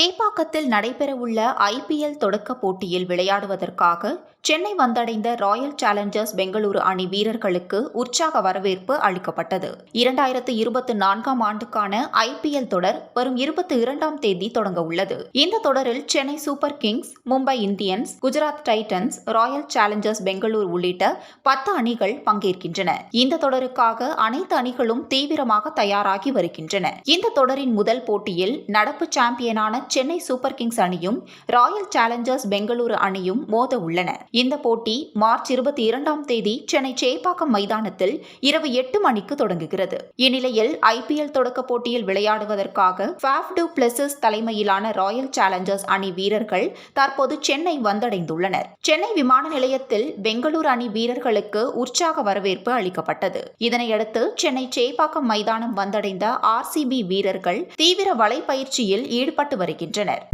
சேப்பாக்கத்தில் நடைபெறவுள்ள ஐபிஎல் தொடக்க போட்டியில் விளையாடுவதற்காக சென்னை வந்தடைந்த ராயல் சேலஞ்சர்ஸ் பெங்களூரு அணி வீரர்களுக்கு உற்சாக வரவேற்பு அளிக்கப்பட்டது. இரண்டாயிரத்து இருபத்தி நான்காம் ஆண்டுக்கான ஐபிஎல் தொடர் வரும் இருபத்தி இரண்டாம் தேதி தொடங்க உள்ளது. இந்த தொடரில் Chennai Super Kings Mumbai Indians Gujarat Titans Royal Challengers Bengaluru உள்ளிட்ட பத்து அணிகள் பங்கேற்கின்றன. இந்த தொடருக்காக அனைத்து அணிகளும் தீவிரமாக தயாராகி வருகின்றன. இந்த தொடரின் முதல் போட்டியில் நடப்பு சாம்பியனான சென்னை சூப்பர் கிங்ஸ் அணியும் ராயல் சேலஞ்சர்ஸ் பெங்களூரு அணியும் மோத உள்ளன இந்த போட்டி மார்ச் இருபத்தி இரண்டாம் தேதி சென்னை சேப்பாக்கம் மைதானத்தில் இரவு எட்டு மணிக்கு தொடங்குகிறது. இந்நிலையில் ஐபிஎல் தொடக்க போட்டியில் விளையாடுவதற்காக ஃபேஃப் டூ பிளஸஸ் தலைமையிலான ராயல் சேலஞ்சர்ஸ் அணி வீரர்கள் தற்போது சென்னை வந்தடைந்துள்ளனர். சென்னை விமான நிலையத்தில் பெங்களூரு அணி வீரர்களுக்கு உற்சாக வரவேற்பு அளிக்கப்பட்டது. இதனையடுத்து சென்னை சேப்பாக்கம் மைதானம் வந்தடைந்த ஆர்சிபி வீரர்கள் தீவிர வலைப்பயிற்சியில் ஈடுபட்டு வருகின்றனர்